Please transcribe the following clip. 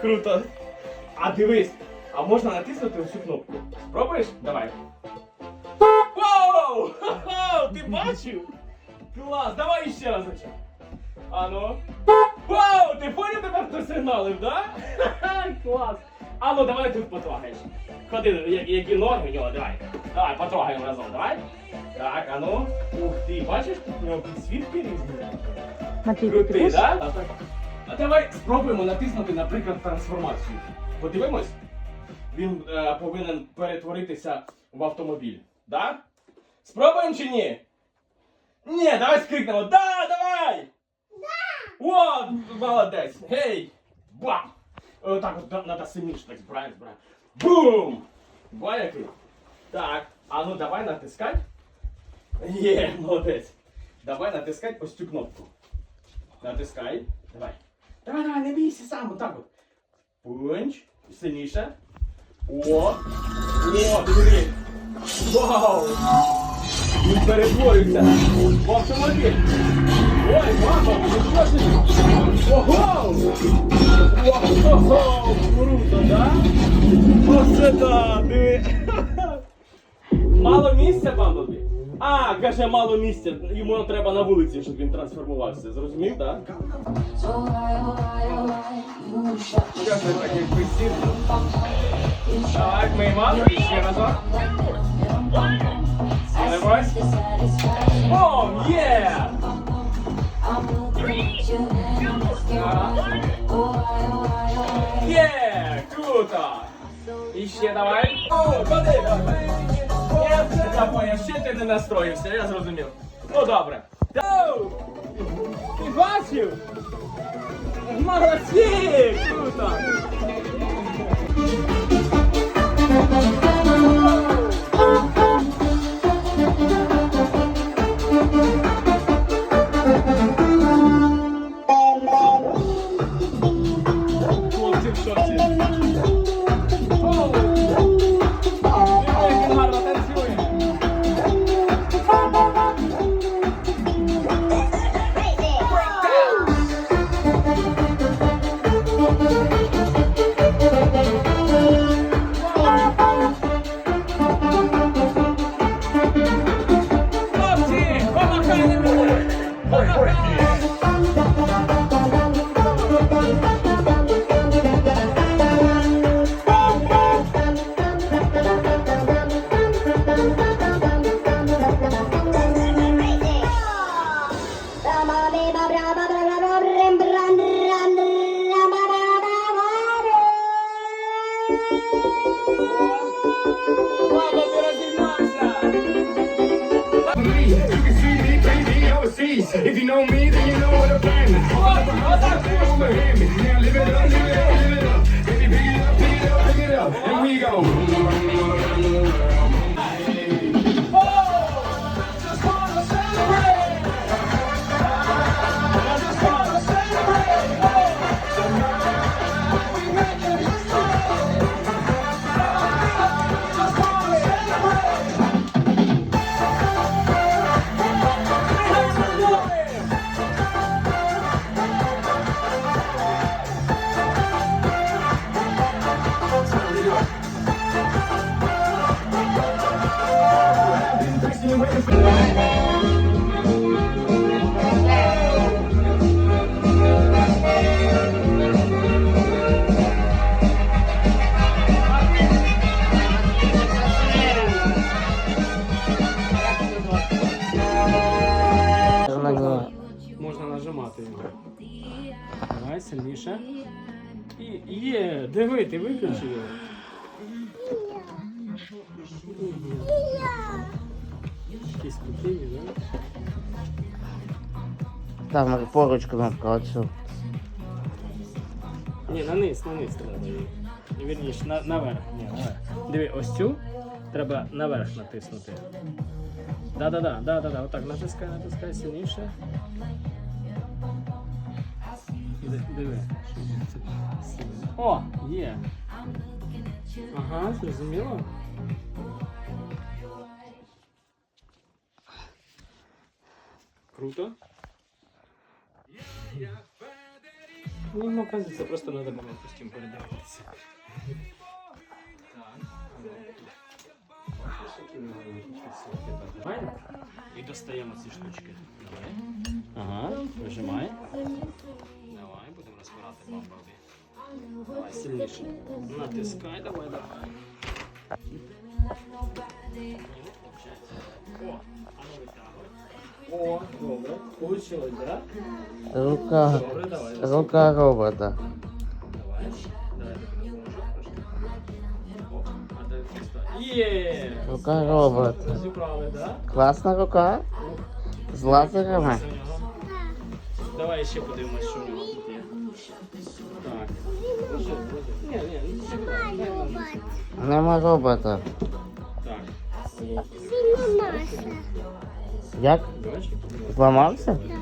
Круто. А дивись, а можна натиснути цю кнопку. Спробуєш? Давай. Воу! Ха-ха! Ти бачив? Клас, давай ще разочек. А ну. Вау! Ти поняв тепер хто сигналив, да? Ха-ха, Клас. А ну давай тут потрогаєш. Ходи, які ноги в нього, давай. Давай, потрогаємо разом, давай. Так, а ну. Ух ти, бачиш, тут у нього підсвітки різні. Крутий, да? А, давай спробуємо натиснути, наприклад, трансформацію. Подивимось. Він е, повинен перетворитися в автомобіль. Да? Спробуємо чи ні? Ні, давай скрикнемо. Да, давай! Да! О, молодець! Гей! Бам! Отак от да- надо сильніше так збираємо, збираємо. Бум! Який? Так, а ну давай натискай. Є, молодець. Давай натискай ось цю кнопку. Натискай. Давай. Давай, давай, не бійся сам, отак от. Пунч. Сильніше. О! О, диви. Вау! Він перетворився в автомобіль. Ой, мама, нічого собі. Ого! Ого! Круто, да? Оце да, диви. Мало місця, Бамблбі? А, каже, мало місця. Йому треба на вулиці, щоб він трансформувався. Зрозумів, так? Каже, так як присів. Так, ми мало ще разок. Давай. О, є! Є! Круто! І ще давай. О, ходи, давай. Я все поняв, ще ти не настроївся, я зрозумів. Ну добре. Оу! Ти бачив? Молодці! Круто! Хлопці в шоці. Vamos, Brasil, nossa! overseas. If you know me, then you know what I'm planning. Now live it up. Можна нажимати його. Давай сильніше. І є, диви, ти виключив його. Якісь да? Там поруч кнопка оцю. Ні, на низ, на низ треба її. Вірніше, на, наверх. Ні, наверх. Диви, ось цю треба наверх натиснути. Да-да-да, да-да-да, отак, натискай, натискай сильніше. Ди- Диви. О, є. Ага, зрозуміло. Круто. Йому оказується, просто треба було костюм передивитися. Так. Давай. І достаємо ці штучки. Давай. Ага, вижимай. Давай, будемо розбирати бамбові. Давай сильніше. Натискай, давай, давай. О, а ну витягуй. О, добре. Получилось, да? Рука. Добре, давай. Рука робота. Давай. Давай я трошки. О, а де просто. Є! Рука робота. Зібрали, да? Класна рука. З лазерами. Це у нього. Давай ще подивимось, що у нього тут є. Так. Ні, ні, ну це дай нам. Нема робота. Так. Як? Зламався? Да.